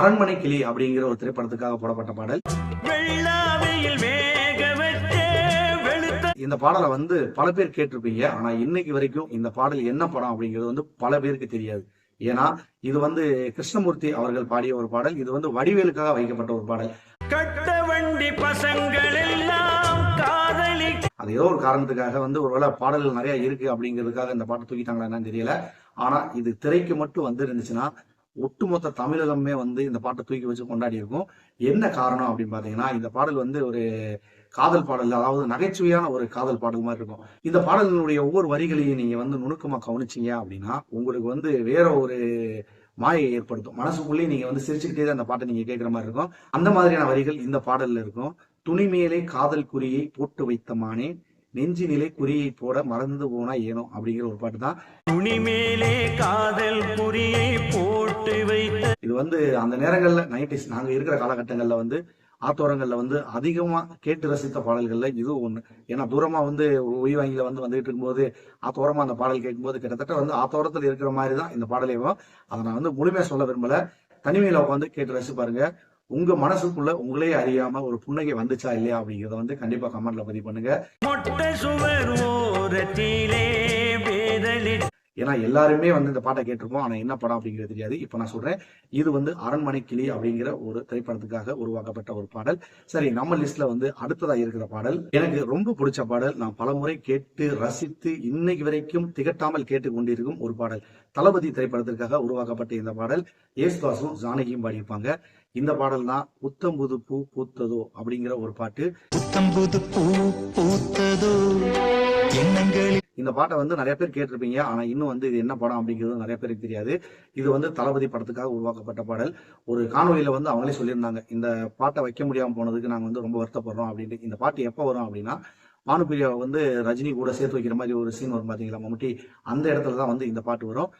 அரண்மனை கிளி அப்படிங்கிற ஒரு திரைப்படத்துக்காக போடப்பட்ட பாடல். இந்த பாடலை வந்து பல பேர் கேட்டிருப்பீங்க. ஆனா இன்னைக்கு வரைக்கும் இந்த பாடல் என்ன படம் அப்படிங்கிறது வந்து பல பேருக்கு தெரியாது. ஏன்னா இது வந்து கிருஷ்ணமூர்த்தி அவர்கள் பாடிய ஒரு பாடல். இது வந்து வடிவேலுக்காக வைக்கப்பட்ட ஒரு பாடல். கட்ட வண்டி பசங்கள் அது ஏதோ ஒரு காரணத்துக்காக வந்து ஒருவேளை பாடல்கள் நிறைய இருக்கு அப்படிங்கிறதுக்காக இந்த பாட்டை தூக்கிட்டாங்களா என்னன்னு தெரியல. ஆனா இது திரைக்கு மட்டும் வந்து இருந்துச்சுன்னா ஒட்டுமொத்த தமிழகமே வந்து இந்த பாட்டை தூக்கி வச்சு கொண்டாடி இருக்கும். என்ன காரணம் அப்படின்னு பாத்தீங்கன்னா இந்த பாடல் வந்து ஒரு காதல் பாடல் அதாவது நகைச்சுவையான ஒரு காதல் பாடல் மாதிரி இருக்கும். இந்த பாடலினுடைய ஒவ்வொரு வரிகளையும் நீங்க வந்து நுணுக்கமா கவனிச்சீங்க அப்படின்னா உங்களுக்கு வந்து வேற ஒரு மாயை ஏற்படுத்தும். மனசுக்குள்ளேயே நீங்க வந்து சிரிச்சுக்கிட்டே தான் அந்த பாட்டை நீங்க கேட்குற மாதிரி இருக்கும். அந்த மாதிரியான வரிகள் இந்த பாடல்ல இருக்கும். துணிமேலே காதல் குறியை போட்டு வைத்த மானே நெஞ்சினிலே குறியை போட மறந்து போனா ஏனோ அப்படிங்கிற ஒரு பாட்டு தான். துணி மேலே காதல் குறியை போட்டு வைத்த இது வந்து அந்த நேரங்கள்ல நைன்டிஸ் நாங்க இருக்கிற காலகட்டங்கள்ல வந்து ஆத்தோரங்கள்ல வந்து அதிகமா கேட்டு ரசித்த பாடல்கள்ல இது ஒண்ணு. ஏன்னா தூரமா வந்து ஒய் வாங்கில வந்து வந்துகிட்டு இருக்கும்போது ஆத்தோரமா அந்த பாடல் கேட்கும்போது கிட்டத்தட்ட வந்து ஆத்தோரத்தில் இருக்கிற மாதிரி தான் இந்த பாடலையும் அதை நான் வந்து முழுமையா சொல்ல விரும்பல. தனிமையில உட்காந்து கேட்டு ரசிச்சு பாருங்க உங்க மனசுக்குள்ள உங்களே அறியாம ஒரு புன்னகை வந்துச்சா இல்லையா அப்படிங்கறத வந்து கண்டிப்பா கமெண்ட்ல பதிவு பண்ணுங்க. ஏன்னா எல்லாருமே வந்து இந்த பாட்டை கேட்டிருப்போம் ஆனா என்ன படம் அப்படிங்கிறது தெரியாது. இப்ப நான் சொல்றேன் இது வந்து அரண்மனை கிளி அப்படிங்கிற ஒரு திரைப்படத்துக்காக உருவாக்கப்பட்ட ஒரு பாடல். சரி நம்ம லிஸ்ட்ல வந்து அடுத்ததா இருக்கிற பாடல். எனக்கு ரொம்ப பிடிச்ச பாடல். நான் பலமுறை கேட்டு ரசித்து இன்னைக்கு வரைக்கும் திகட்டாமல் கேட்டு கொண்டிருக்கும் ஒரு பாடல். தளபதி திரைப்படத்திற்காக உருவாக்கப்பட்ட இந்த பாடல். ஏசுதாசும் ஜானகியும் பாடியிருப்பாங்க. இந்த பாடல் தான் புத்தம் புது பூ பூத்ததோ அப்படிங்கிற ஒரு பாட்டு. புத்தம்புது பூ பூத்ததோ இந்த பாட்டை வந்து நிறைய பேர் கேட்டிருப்பீங்க. ஆனா இன்னும் வந்து இது என்ன படம் அப்படிங்கிறது நிறைய பேருக்கு தெரியாது. இது வந்து தளபதி படத்துக்காக உருவாக்கப்பட்ட பாடல். ஒரு காணொலியில வந்து அவங்களே சொல்லியிருந்தாங்க இந்த பாட்டை வைக்க முடியாம போனதுக்கு நாங்க வந்து ரொம்ப வருத்தப்படுறோம் அப்படின்ட்டு. இந்த பாட்டு எப்போ வரும் அப்படின்னா பானுப்பிரியாவை வந்து ரஜினி கூட சேர்த்து வைக்கிற மாதிரி ஒரு சீன் வரும் பாத்தீங்களா மம்முட்டி? அந்த இடத்துல தான் வந்து இந்த பாட்டு வரும்.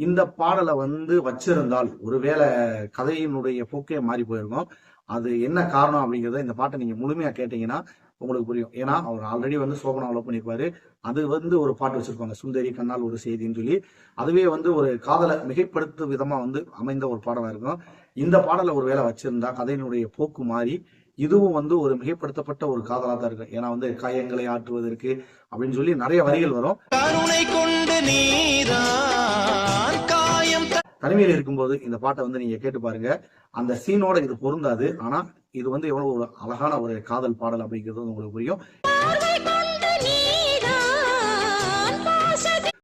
இந்த பாடலை வந்து வச்சிருந்தால் ஒருவேளை கதையினுடைய போக்கே மாறி போயிருக்கும். அது என்ன காரணம் அப்படிங்கிறத இந்த பாட்டை நீங்க முழுமையா கேட்டீங்கன்னா உங்களுக்கு புரியும். ஏன்னா அவர் ஆல்ரெடி வந்து சோபனா லவ் பண்ணியிருப்பாரு. அது வந்து ஒரு பாட்டு வச்சிருப்பாங்க. சுந்தரி கண்ணால் ஒரு செய்தின்னு சொல்லி. அதுவே வந்து ஒரு காதலை மிகைப்படுத்தும் விதமா வந்து அமைந்த ஒரு பாடலா இருக்கும். இந்த பாடலை ஒரு வேளை வச்சிருந்தா கதையினுடைய போக்கு மாறி இதுவும் வந்து ஒரு மிகைப்படுத்தப்பட்ட ஒரு காதலா தான் இருக்கும். ஏன்னா வந்து காயங்களை ஆற்றுவதற்கு அப்படின்னு சொல்லி நிறைய வரிகள் வரும். கருணை கொண்டு நீரா தனிமையில் இருக்கும்போது இந்த பாட்டை வந்து நீங்க கேட்டு பாருங்க. அந்த சீனோட இது பொருந்தாது. ஆனா இது வந்து எவ்வளவு ஒரு அழகான ஒரு காதல் பாடல் அப்படிங்கிறது உங்களுக்கு புரியும்.